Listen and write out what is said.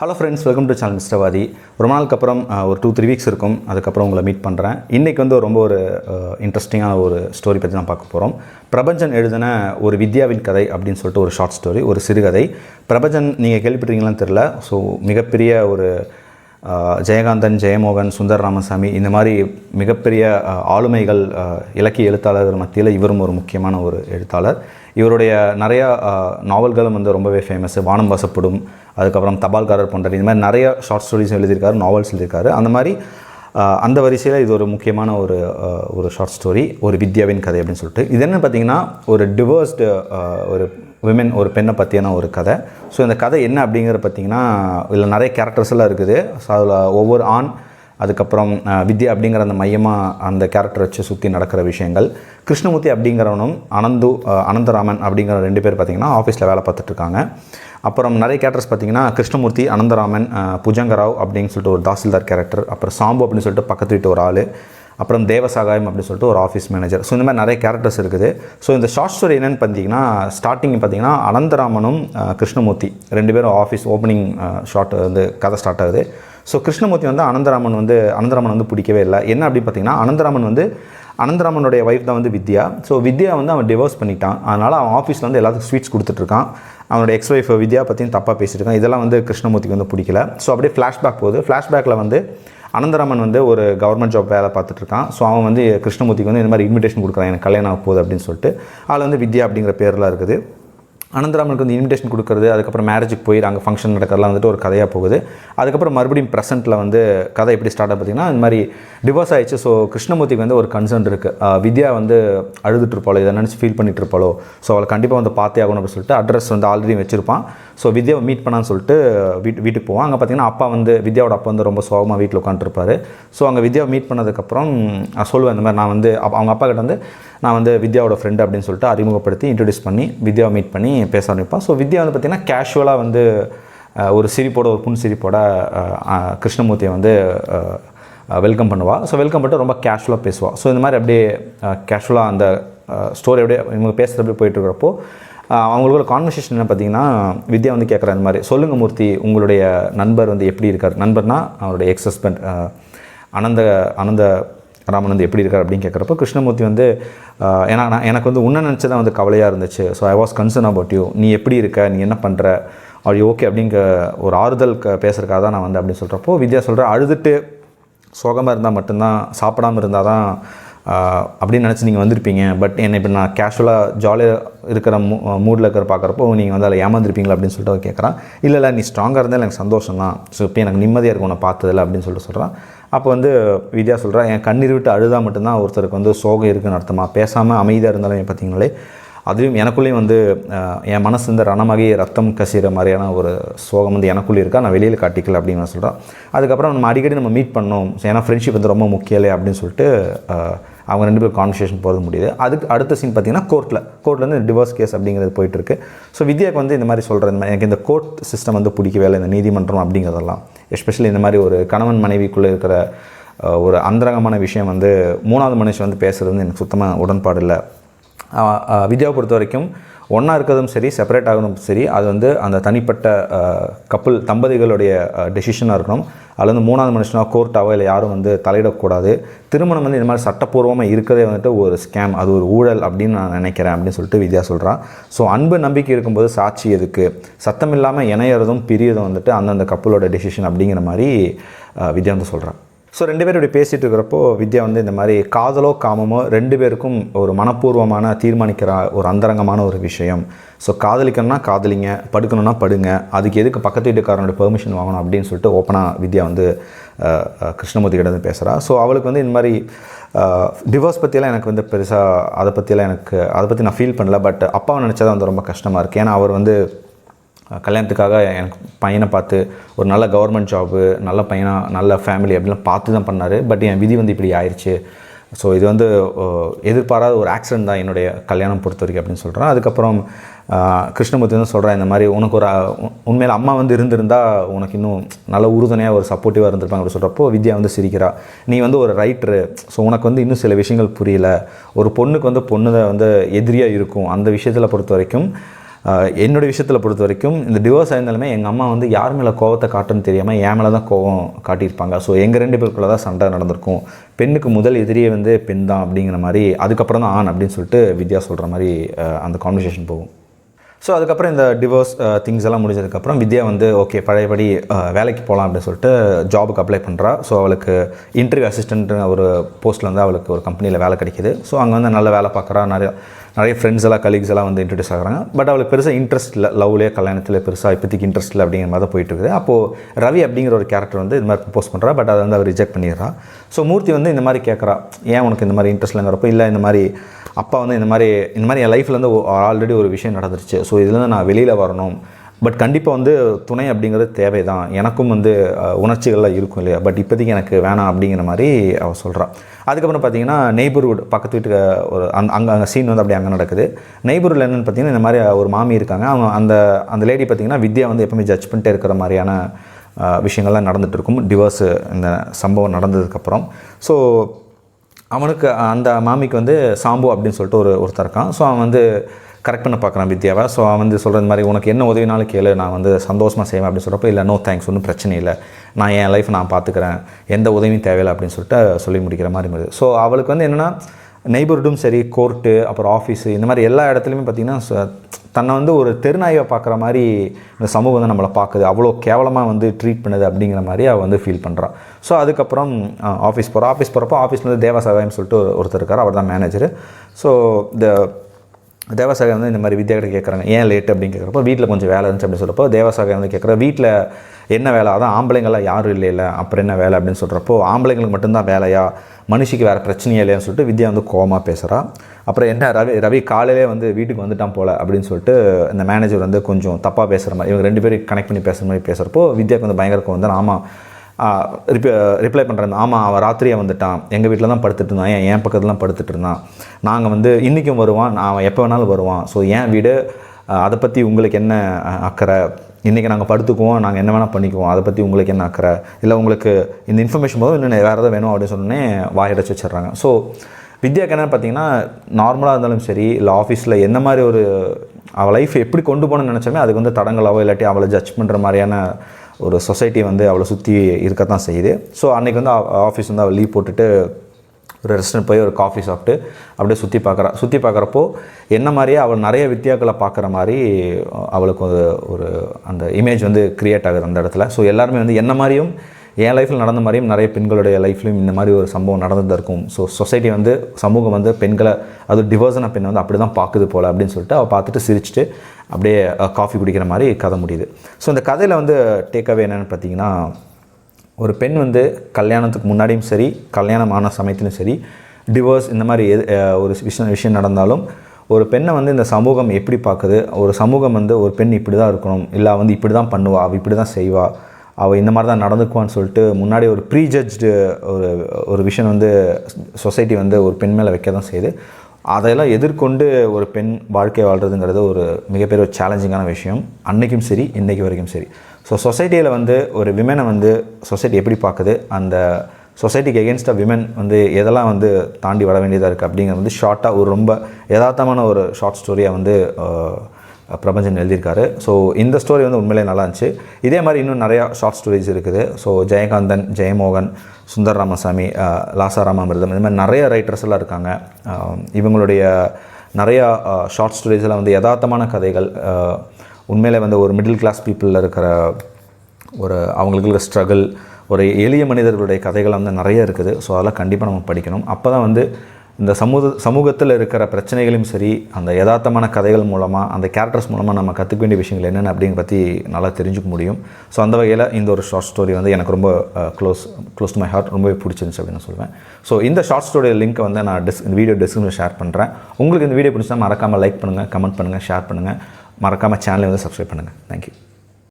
Hello friends welcome to channel மிஸ்டவாதி ரொம்ப நாளுக்கு அப்புறம் ஒரு டூ த்ரீ வீக்ஸ் இருக்கும். அதுக்கப்புறம் உங்களை மீட் பண்ணுறேன் இன்றைக்கி வந்து ரொம்ப ஒரு இன்ட்ரெஸ்டிங்கான ஒரு ஸ்டோரி பற்றி நான் பார்க்க போகிறோம் பிரபஞ்சன் எழுதின ஒரு வித்யாவின் கதை அப்படின்னு சொல்லிட்டு ஒரு ஷார்ட் ஸ்டோரி ஒரு சிறுகதை. பிரபஞ்சன் நீங்கள் கேள்விப்பட்டீங்களான்னு தெரில ஸோ மிகப்பெரிய ஒரு ஜெயகாந்தன் ஜெயமோகன் சுந்தர் ராமசாமி இந்த மாதிரி மிகப்பெரிய ஆளுமைகள் இலக்கிய எழுத்தாளர்கள் மத்தியில் இவரும் ஒரு முக்கியமான ஒரு எழுத்தாளர். இவருடைய நிறையா நாவல்களும் வந்து ரொம்பவே ஃபேமஸ் வானம் வசப்படும் அதுக்கப்புறம் தபால்காரர் போன்ற இந்த மாதிரி நிறைய ஷார்ட் ஸ்டோரிஸ் எழுதியிருக்காரு நாவல்ஸ் எழுதியிருக்காரு. அந்த மாதிரி அந்த வரிசையில் இது ஒரு முக்கியமான ஒரு ஒரு ஷார்ட் ஸ்டோரி ஒரு வித்யாவின் கதை அப்படின்னு சொல்லிட்டு. இது என்ன பார்த்தீங்கன்னா ஒரு டிவோர்ஸ்டு ஒரு விமென் ஒரு பெண்ணை பற்றியான ஒரு கதை. ஸோ இந்த கதை என்ன அப்படிங்கிறது பார்த்தீங்கன்னா இதில் நிறைய கேரக்டர்ஸ் எல்லாம் இருக்குது. ஸோ அதில் ஒவ்வொரு ஆண் அதுக்கப்புறம் வித்யா அப்படிங்கிற அந்த மையமாக அந்த கேரக்டர் வச்சு சுற்றி நடக்கிற விஷயங்கள். கிருஷ்ணமூர்த்தி அப்படிங்கிறவனும் அனந்து அனந்தராமன் அப்படிங்கிற ரெண்டு பேர் பார்த்திங்கன்னா ஆஃபீஸில் வேலை பார்த்துட்ருக்காங்க அப்புறம் நிறைய கேரக்டர்ஸ் பார்த்தீங்கன்னா கிருஷ்ணமூர்த்தி அனந்தராமன் புஜங்கராவ் அப்படின்னு சொல்லிட்டு ஒரு தாசில்தார் கேரக்டர் அப்புறம் சாம்பு அப்படின்னு சொல்லிட்டு பக்கத்து வீட்டு ஒரு ஆள். அப்புறம் தேவசாகாயம் அப்படின்னு சொல்லிட்டு ஒரு ஆஃபீஸ் மேனேஜர் ஸோ இந்த மாதிரி நிறைய கேரக்டர்ஸ் இருக்குது. ஸோ இந்த ஷார்ட் ஸ்டோரி என்னென்னு பார்த்தீங்கன்னா ஸ்டார்டிங் பார்த்தீங்கன்னா அனந்தராமனும் கிருஷ்ணமூர்த்தி ரெண்டு பேரும் ஆஃபீஸ் ஓப்பனிங் ஷார்ட் வந்து கதை ஸ்டார்ட் ஆகுது. ஸோ கிருஷ்ணமூர்த்தி வந்து அனந்தராமன் வந்து அனந்தராமன் வந்து பிடிக்கவே இல்லை. என்ன அப்படின்னு பார்த்தீங்கன்னா அனந்தராமன் வந்து அனந்தராமனுடைய ஒய்ஃப் தான் வந்து வித்யா. ஸோ வித்யா வந்து அவன் டிவோர்ஸ் பண்ணிட்டான். அதனால் அவன் ஆஃபீஸில் வந்து எல்லாத்துக்கும் ஸ்வீட்ஸ் கொடுத்துட்ருக்கான். அவனோட எக்ஸ் ஒய்ஃப் வித்யா பற்றியும் தப்பாக பேசியிருக்கான் இதெல்லாம் வந்து கிருஷ்ணமூர்த்திக்கு வந்து பிடிக்கல. ஸோ அப்படியே ஃப்ளாஷ்பேக் போகுது. ஃப்ளாஷ்பேக்கில் வந்து அனந்தராமன் வந்து ஒரு கவர்மெண்ட் ஜாப் வேலை பார்த்துட்ருக்கான். ஸோ அவன் வந்து கிருஷ்ணமூர்த்திக்கு வந்து இந்த மாதிரி இன்விடேஷன் கொடுக்குறான். எனக்கு கல்யாணம் ஆக போகுது அப்படின்னு சொல்லிட்டு. அதில் வந்து வித்யா அப்படிங்கிற பேர்லாம் இருக்குது. அனந்தராமனுக்கு வந்து இன்விடேஷன் கொடுக்குறது அதுக்கப்புறம் மேரேஜுக்கு போய் அங்கே ஃபங்க்ஷன் நடக்கிறதுலாம் வந்துட்டு ஒரு கதையாக போகுது. அதுக்கப்புறம் மறுபடியும் ப்ரெசென்ட்டில் வந்து கதை எப்படி ஸ்டார்ட் ஆக பார்த்தீங்கன்னா இந்த மாதிரி டிவோர்ஸ் ஆயிடுச்சு. ஸோ கிருஷ்ணமூர்த்திக்கு வந்து ஒரு கன்சர்ன் இருக்குது வித்யா வந்து அழுதுட்டு இருப்பாளோ இதை நினச்சி ஃபீல் பண்ணிட்டு இருப்பாளோ ஸோ அவளை கண்டிப்பாக வந்து பார்த்தே ஆகணும் அப்படின்னு சொல்லிட்டு அட்ரஸ் வந்து ஆல்ரெடி வச்சிருப்பான். ஸோ வித்யாவை மீட் பண்ணான்னு சொல்லிட்டு வீட்டு வீட்டுக்கு போவான். அங்கே பார்த்தீங்கன்னா அப்பா வந்து வித்யாவோட அப்பா வந்து ரொம்ப சோகமாக வீட்டில் உட்காந்துருப்பாரு ஸோ அங்கே வித்யாவை மீட் பண்ணதுக்கப்புறம் சொல்லுவேன் இந்த மாதிரி நான் வந்து அவங்க அப்பா கிட்ட வந்து நான் வந்து வித்யாவோட ஃப்ரெண்டு அப்படின்னு சொல்லிட்டு அறிமுகப்படுத்தி இன்ட்ரடியூஸ் பண்ணி வித்யாவை மீட் பண்ணி பேச ஆரம்பிப்பான் ஸோ வித்யா வந்து பார்த்திங்கன்னா கேஷுவலாக வந்து ஒரு சிரிப்போட ஒரு புன் சிரிப்போட கிருஷ்ணமூர்த்தியை வந்து வெல்கம் பண்ணுவாள் ஸோ வெல்கம் பண்ணிட்டு ரொம்ப கேஷுவலாக பேசுவாள் ஸோ இந்த மாதிரி அப்படியே கேஷுவலாக அந்த ஸ்டோரி அப்படியே இவங்க பேசுகிற அப்படியே போயிட்டு இருக்கிறப்போ ஆஹ் அவங்களோட கான்வர்சேஷன் என்ன பார்த்தீங்கன்னா வித்யா வந்து கேட்குற இந்த மாதிரி சொல்லுங்கள் மூர்த்தி உங்களுடைய நண்பர் வந்து எப்படி இருக்கார்? நண்பர்னால் அவருடைய எக்ஸ் ஹஸ்பண்ட் அனந்த அனந்த ராமன் வந்து எப்படி இருக்கார் அப்படின்னு கேட்குறப்போ கிருஷ்ணமூர்த்தி வந்து ஏன்னா நான் எனக்கு வந்து உன்ன நினச்சி தான் வந்து கவலையாக இருந்துச்சு. So I was concern about you நீ எப்படி இருக்க? நீ என்ன பண்ணுற அப்படி ஓகே அப்படிங்க ஒரு ஆறுதல் க பேசுறதுக்காக தான் நான் வந்து அப்படின்னு சொல்கிறப்போ வித்யா சொல்கிற அழுதுட்டு சோகமாக இருந்தால் மட்டும்தான் சாப்பிடாம இருந்தால் தான் அப்படின்னு நினச்சி நீங்கள் வந்திருப்பீங்க. பட் என்னை இப்போ நான் கேஷுவலாக ஜாலியாக இருக்கிற மூ மூடில் இருக்கிற பார்க்குறப்போ நீங்கள் வந்து அதில் ஏமாந்துருப்பீங்களா அப்படின்னு சொல்லிட்டு அவன் கேட்குறான் இல்லை இல்லை நீ ஸ்ட்ராங்காக இருந்தால் எனக்கு சந்தோஷம் தான் ஸோ இப்போ எனக்கு நிம்மதியாக இருக்கும் உன்னை பார்த்ததில்ல அப்படின்னு சொல்லிட்டு சொல்கிறான் அப்போ வந்து வித்யா சொல்கிறான் என் கண்ணீர் விட்டு அழுதா மட்டும்தான் ஒருத்தருக்கு வந்து சோகம் இருக்குன்னு அர்த்தமாக பேசாமல் அமைதியாக இருந்தாலும் பார்த்தீங்களே அதுவும் எனக்குள்ளேயும் வந்து என் மனசு இந்த ரணமாகி ரத்தம் கசிகிற மாதிரியான ஒரு சோகம் வந்து எனக்குள்ளே இருக்கா? நான் வெளியில் காட்டிக்கல அப்படின்னு நான் சொல்கிறேன் அதுக்கப்புறம் நம்ம அடிக்கடி நம்ம மீட் பண்ணோம். ஏன்னா ஃப்ரெண்ட்ஷிப் வந்து ரொம்ப முக்கியம் அப்படின்னு சொல்லிட்டு அவங்க ரெண்டு பேரும் கான்வர்சேஷன் போகிறது முடியுது. அதுக்கு அடுத்த சீன் பார்த்தீங்கன்னா கோர்ட்டில் கோர்ட்டில் வந்து டிவோர்ஸ் கேஸ் அப்படிங்கிறது போயிட்டுருக்கு. ஸோ வித்யாக்கு வந்து இந்த மாதிரி சொல்கிற இந்த மாதிரி எனக்கு இந்த கோர்ட் சிஸ்டம் வந்து பிடிக்கவே இல்லை. இந்த நீதிமன்றம் அப்படிங்கிறதெல்லாம். எஸ்பெஷலி இந்த மாதிரி ஒரு கணவன் மனைவிக்குள்ளே இருக்கிற ஒரு அந்தரங்கமான விஷயம் வந்து மூணாவது மனுஷன் வந்து பேசுகிறது வந்து எனக்கு சுத்தமாக உடன்பாடு இல்லை. வித்யாவை பொறுத்த வரைக்கும் ஒன்றா இருக்கிறதும் சரி செப்பரேட் ஆகணும் சரி அது வந்து அந்த தனிப்பட்ட கப்பல் தம்பதிகளுடைய டெசிஷனாக இருக்கணும். அதில் வந்து மூணாவது மனுஷனாக கோர்ட்டாவோ இல்லை யாரும் வந்து தலையிடக்கூடாது. திருமணம் வந்து இந்த மாதிரி சட்டப்பூர்வமாக இருக்கிறதே வந்துட்டு ஒரு ஸ்கேம் அது ஒரு ஊழல் அப்படின்னு நான் நினைக்கிறேன் அப்படின்னு சொல்லிட்டு வித்யா சொல்கிறான் ஸோ அன்பு நம்பிக்கை இருக்கும்போது சாட்சி எதுக்கு? சத்தம் இல்லாமல் இணையறதும் பிரியறதும் வந்துட்டு அந்தந்த கப்பலோட டெசிஷன் அப்படிங்கிற மாதிரி வித்யா வந்து சொல்கிறான் ஸோ ரெண்டு பேரும் இப்படி பேசிகிட்டு இருக்கிறப்போ வித்யா வந்து இந்த மாதிரி காதலோ காமமோ ரெண்டு பேருக்கும் ஒரு மனப்பூர்வமான தீர்மானிக்கிற ஒரு அந்தரங்கமான ஒரு விஷயம். ஸோ காதலிக்கணும்னா காதலிங்க படுக்கணும்னா படுங்க அதுக்கு எதுக்கு பக்கத்து வீட்டுக்காரனோட பெர்மிஷன் வாங்கணும் அப்படின்னு சொல்லிட்டு ஓப்பனாக வித்யா வந்து கிருஷ்ணமூர்த்தி கிட்ட வந்து பேசுகிறா ஸோ அவளுக்கு வந்து இந்த மாதிரி டிவோர்ஸ் பற்றியெல்லாம் எனக்கு வந்து பெருசாக அதை பற்றியெல்லாம் எனக்கு அதை பற்றி நான் ஃபீல் பண்ணல. பட் அப்பாவை நினச்சா வந்து ரொம்ப கஷ்டமாக இருக்குது ஏன்னா அவர் வந்து கல்யாணத்துக்காக எனக்கு பையனை பார்த்து ஒரு நல்ல கவர்மெண்ட் ஜாபு நல்ல பையனாக நல்ல ஃபேமிலி அப்படிலாம் பார்த்து தான் பண்ணார். பட் என் விதி வந்து இப்படி ஆயிடுச்சு ஸோ இது வந்து எதிர்பாராத ஒரு ஆக்சிடென்ட் தான் என்னுடைய கல்யாணம் பொறுத்த வரைக்கும் அப்படின்னு சொல்கிறேன் அதுக்கப்புறம் கிருஷ்ணமூர்த்தி வந்து சொல்கிறேன் இந்த மாதிரி உனக்கு ஒரு உண்மையில் அம்மா வந்து இருந்திருந்தால் உனக்கு இன்னும் நல்ல உறுதுணையாக ஒரு சப்போர்ட்டிவாக இருந்திருப்பாங்க. அப்படி சொல்கிறப்போ வித்யா வந்து சிரிக்கிறா. நீ வந்து ஒரு ரைட்ரு ஸோ உனக்கு வந்து இன்னும் சில விஷயங்கள் புரியல. ஒரு பொண்ணுக்கு வந்து பொண்ணு வந்து எதிரியாக இருக்கும். அந்த விஷயத்தில் பொறுத்த வரைக்கும் என்னுடைய விஷயத்தில் பொறுத்த வரைக்கும் இந்த டிவோர்ஸ் ஆயிருந்தாலுமே எங்கள் அம்மா வந்து யார் மேலே கோவத்தை காட்டுன்னு தெரியாமல் என் மேலே தான் கோவம் காட்டியிருப்பாங்க. ஸோ எங்கள் ரெண்டு பேருக்குள்ள தான் சண்டை நடந்திருக்கும். பெண்ணுக்கு முதல் எதிரியே வந்து பெண் தான் அப்படிங்கிற மாதிரி அதுக்கப்புறம் தான் ஆண் அப்படின்னு சொல்லிட்டு வித்யா சொல்கிற மாதிரி அந்த கான்வர்சேஷன் போகும். ஸோ அதுக்கப்புறம் இந்த டிவோர்ஸ் திங்ஸ் uh, எல்லாம் முடிஞ்சதுக்கப்புறம் வித்யா வந்து ஓகே பழையபடி uh, வேலைக்கு போகலாம் அப்படின்னு சொல்லிட்டு ஜாபுக்கு அப்ளை பண்ணுறா ஸோ அவளுக்கு இன்டர்வியூ அசிஸ்டன்ட்னு ஒரு போஸ்ட்டில் வந்து அவளுக்கு ஒரு கம்பெனியில் வேலை கிடைக்கிது. ஸோ அங்கே வந்து நல்ல வேலை பார்க்குறா. நிறைய நிறைய ஃப்ரெண்ட்ஸ் எல்லாம் கலீக்ஸ் எல்லாம் வந்து இன்ட்ரடியூஸ் ஆகுறாங்க. பட் அவளுக்கு பெருசாக இன்ட்ரெஸ்ட் இல்லை லவ்லேயே கல்யாணத்தில் பெருசாக இப்போதைக்கு இன்ட்ரெஸ்ட் இல்லை அப்படிங்கிற மாதிரி தான் போயிட்டு இருக்குது. அப்போது ரவி அப்படிங்கிற ஒரு கேரக்டர் வந்து இது மாதிரி ப்ரப்போஸ் பண்ணுறா பட் அதை வந்து அவர் ரிஜெக்ட் பண்ணிடுறா. ஸோ மூர்த்தி வந்து இந்த மாதிரி கேட்குறா. ஏன் உனக்கு இந்த மாதிரி இன்ட்ரெஸ்ட் இல்லைங்கிறப்போ இல்லை இந்த மாதிரி அப்பா வந்து இந்த மாதிரி இந்த மாதிரி என் லைஃப்லேருந்து ஆல்ரெடி ஒரு விஷயம் நடந்துருச்சு. ஸோ இதுலேருந்து நான் வெளியில் வரணும். பட் கண்டிப்பாக வந்து துணை அப்படிங்கிறது தேவை தான் எனக்கும் வந்து உணர்ச்சிகள்லாம் இருக்கும் இல்லையா? பட் இப்போதைக்கு எனக்கு வேணாம் அப்படிங்கிற மாதிரி அவள் சொல்கிறான் அதுக்கப்புறம் பார்த்தீங்கன்னா நெய்பர்ஹுட் பக்கத்து வீட்டுக்கு ஒரு அங்கே அங்கே அங்கே சீன் வந்து அப்படியே அங்கே நடக்குது. நெய்பர்ஹுட்டில் என்னென்னு பார்த்தீங்கன்னா இந்த மாதிரி ஒரு மாமி இருக்காங்க. அவங்க அந்த அந்த லேடி பார்த்தீங்கன்னா வித்யா வந்து எப்பவுமே ஜட்ஜ் பண்ணிட்டே இருக்கிற மாதிரியான விஷயங்கள்லாம் நடந்துகிட்ருக்கும் இருக்கும். டிவோர்ஸு இந்த சம்பவம் நடந்ததுக்கப்புறம். ஸோ அவனுக்கு அந்த மாமிக்கு வந்து சாம்பு அப்படின்னு சொல்லிட்டு ஒரு ஒருத்தர் இருக்கான். ஸோ அவன் வந்து கரெக்ட் பண்ண பார்க்குறான் வித்யாவை. ஸோ அவன் வந்து சொல்கிற மாதிரி உனக்கு என்ன உதவினாலும் கேளு நான் வந்து சந்தோஷமாக செய்வேன் அப்படின்னு சொல்கிறப்ப இல்லை நோ தேங்க்ஸ் ஒன்றும் பிரச்சனை இல்லை. நான் என் லைஃப் நான் பார்த்துக்கிறேன். எந்த உதவியும் தேவையில்லை அப்படின்னு சொல்லிட்டு சொல்லி முடிக்கிற மாதிரி மாதிரி ஸோ அவளுக்கு வந்து என்னென்னா நெய்பர்ஹுட்டும் சரி கோர்ட்டு அப்புறம் ஆஃபீஸு இந்த மாதிரி எல்லா இடத்துலையுமே பார்த்திங்கன்னா தன்னை வந்து ஒரு தெருநாயை பார்க்குற மாதிரி இந்த சமூகம் வந்து நம்மளை பார்க்குது. அவ்வளோ கேவலமாக வந்து ட்ரீட் பண்ணுது அப்படிங்கிற மாதிரி அவள் வந்து ஃபீல் பண்ணுறான் ஸோ அதுக்கப்புறம் ஆஃபீஸ் போகிறோம் ஆஃபீஸ் போகிறப்போ ஆஃபீஸில் வந்து தேவசாகாயம் சொல்லிட்டு ஒருத்தர் இருக்கார். அவர் தான் மேனேஜர் ஸோ இந்த தேவசாகர் வந்து இந்த மாதிரி வித்யாகிட்ட கேட்குறாங்க ஏன் லேட் அப்படின்னு கேட்குறப்போ வீட்டில் கொஞ்சம் வேலை இருந்துச்சு அப்படின்னு சொல்கிறப்போ தேவசாகர் வந்து கேட்குற வீட்டில் என்ன வேலை? அதான் ஆம்பளைங்களாம் யாரும் இல்லை இல்லை அப்புறம் என்ன வேலை? அப்படின்னு சொல்கிறப்போ ஆம்பளைங்களுக்கு மட்டும்தான் வேலையா? மனுஷிக்கு வேறு பிரச்சனையே இல்லையான்னு சொல்லிட்டு வித்யா வந்து கோமா பேசுகிறா அப்புறம் என்ன ரவி ரவி காலையிலே வந்து வீட்டுக்கு வந்துட்டான் போல அப்படின்னு சொல்லிட்டு இந்த மேனேஜர் வந்து கொஞ்சம் தப்பாக பேசுகிற மாதிரி இவங்க ரெண்டு பேரும் கனெக்ட் பண்ணி பேசுகிற மாதிரி பேசுகிறப்போ வித்யாவுக்கு வந்து பயங்கர கோவம் வந்து ஆமாம் ரிப்ளை ரிப்ளை பண்ணுறேன் ஆமாம் அவன் ராத்திரியே வந்துட்டான். எங்கள் வீட்டில் தான் படுத்துட்டு இருந்தான். ஏன் என் பக்கத்தில் தான் படுத்துட்டு இருந்தான். நாங்கள் வந்து இன்றைக்கும் வருவான். நான் அவன் எப்போ வேணாலும் வருவான். ஸோ என் வீடு அதை பற்றி உங்களுக்கு என்ன அக்கறை? இன்றைக்கி நாங்கள் படுத்துக்குவோம். நாங்கள் என்ன வேணால் பண்ணிக்குவோம். அதை பற்றி உங்களுக்கு என்ன அக்கறை? இல்லை உங்களுக்கு இந்த இன்ஃபர்மேஷன் போதும் இன்னும் வேறு எதாவது வேணும் அப்படின்னு சொன்னோன்னே வாயடைச்சு வச்சிடுறாங்க. ஸோ வித்யாக்கு என்னென்னு பார்த்தீங்கன்னா நார்மலாக இருந்தாலும் சரி இல்லை ஆஃபீஸில் என்ன மாதிரி ஒரு அவள் லைஃப் எப்படி கொண்டு போகணும்னு நினச்சாமே அதுக்கு வந்து தடங்களாவோ இல்லாட்டி அவளை ஜட்ஜ் பண்ணுற மாதிரியான ஒரு சொசைட்டி வந்து அவளை சுற்றி இருக்க தான் செய்யுது. ஸோ அன்றைக்கி வந்து ஆஃபீஸ் வந்து அவள் லீவ் போட்டுட்டு ஒரு ரெஸ்டாரண்ட் போய் ஒரு காஃபி சாப்பிட்டு அப்படியே சுற்றி பார்க்குறா சுற்றி பார்க்குறப்போ என்ன மாதிரியே அவள் நிறைய வித்தியாக்களை பார்க்குற மாதிரி அவளுக்கு ஒரு ஒரு அந்த இமேஜ் வந்து க்ரியேட் ஆகுது அந்த இடத்துல. ஸோ எல்லாருமே வந்து என்ன மாதிரியும் என் லைஃப்பில் நடந்த மாதிரியும் நிறைய பெண்களுடைய லைஃப்லையும் இந்த மாதிரி ஒரு சம்பவம் நடந்து இருக்கும். ஸோ சொசைட்டி வந்து சமூகம் வந்து பெண்களை அது டிவோர்ஸான பெண்ணை வந்து அப்படி தான் பார்க்குது போல் அப்படின்னு சொல்லிட்டு அவள் பார்த்துட்டு சிரிச்சுட்டு அப்படியே காஃபி குடிக்கிற மாதிரி கதை முடியுது. ஸோ இந்த கதையில் வந்து டேக்அவே என்னென்னு பார்த்தீங்கன்னா ஒரு பெண் வந்து கல்யாணத்துக்கு முன்னாடியும் சரி கல்யாணம் ஆன சமயத்திலும் சரி டிவோர்ஸ் இந்த மாதிரி எது ஒரு விஷயம் விஷயம் நடந்தாலும் ஒரு பெண்ணை வந்து இந்த சமூகம் எப்படி பார்க்குது? ஒரு சமூகம் வந்து ஒரு பெண் இப்படி தான் இருக்கணும். இல்லை வந்து இப்படி தான் பண்ணுவா அவள் இப்படி தான் செய்வாள் அவள் இந்த மாதிரி தான் நடந்துக்குவான்னு சொல்லிட்டு முன்னாடி ஒரு ப்ரீஜட்ஜ்டு ஒரு ஒரு விஷயம் வந்து சொசைட்டி வந்து ஒரு பெண் மேலே வைக்க தான் செய்யுது. அதையெல்லாம் எதிர்கொண்டு ஒரு பெண் வாழ்க்கை வாழ்கிறதுங்கிறது ஒரு மிகப்பெரிய ஒரு சேலஞ்சிங்கான விஷயம். அன்னைக்கும் சரி இன்றைக்கு வரைக்கும் சரி. ஸோ சொசைட்டியில் வந்து ஒரு விமனை வந்து சொசைட்டி எப்படி பார்க்குது? அந்த சொசைட்டிக்கு எகென்ஸ்டாக விமன் வந்து எதெல்லாம் வந்து தாண்டி வர வேண்டியதாக இருக்குது அப்படிங்கிறது வந்து ஷார்ட்டாக ஒரு ரொம்ப யதார்த்தமான ஒரு ஷார்ட் ஸ்டோரியாக வந்து பிரபஞ்சன் எழுதியிருக்காரு. ஸோ இந்த ஸ்டோரி வந்து உண்மையிலே நல்லா இருந்துச்சு. இதே மாதிரி இன்னும் நிறையா ஷார்ட் ஸ்டோரிஸ் இருக்குது. ஸோ ஜெயகாந்தன் ஜெயமோகன் சுந்தர் ராமசாமி லாசா ராமாமிர்தம் இந்த மாதிரி நிறைய ரைட்டர்ஸ் எல்லாம் இருக்காங்க. இவங்களுடைய நிறையா ஷார்ட் ஸ்டோரிஸ் எல்லாம் வந்து யதார்த்தமான கதைகள். உண்மையிலே வந்து ஒரு மிடில் கிளாஸ் பீப்புளில் இருக்கிற ஒரு அவங்களுக்கு இருக்கிற ஸ்ட்ரகிள் ஒரு எளிய மனிதர்களுடைய கதைகள் வந்து நிறைய இருக்குது. ஸோ அதெல்லாம் கண்டிப்பாக நம்ம படிக்கணும். அப்போ தான் வந்து இந்த சமூக சமூகத்தில் இருக்கிற பிரச்சனைகளையும் சரி அந்த யதார்த்தமான கதைகள் மூலமாக அந்த கேரக்டர்ஸ் மூலமாக நம்ம கற்றுக்க வேண்டிய விஷயங்கள் என்னென்ன அப்படிங்கிற பற்றி நல்லா தெரிஞ்சுக்க முடியும். ஸோ அந்த வகையில் இந்த ஒரு ஷார்ட் ஸ்டோரி வந்து எனக்கு ரொம்ப close close to my heart ரொம்பவே பிடிச்சிருந்துச்சு அப்படின்னு நான் சொல்லுவேன் ஸோ இந்த ஷார்ட் ஸ்டோரி லிங்க் வந்து நான் டிஸ் இந்த வீடியோ டிஸ்கிரிப்ஷன் ஷேர் பண்ணுறேன் உங்களுக்கு இந்த வீடியோ பிடிச்சா மறக்காமல் லைக் பண்ணுங்கள் கமெண்ட் பண்ணுங்கள் ஷேர் பண்ணுங்கள் மறக்காமல் சேனலை வந்து சப்ஸ்கிரைப் பண்ணுங்கள் தேங்க்யூ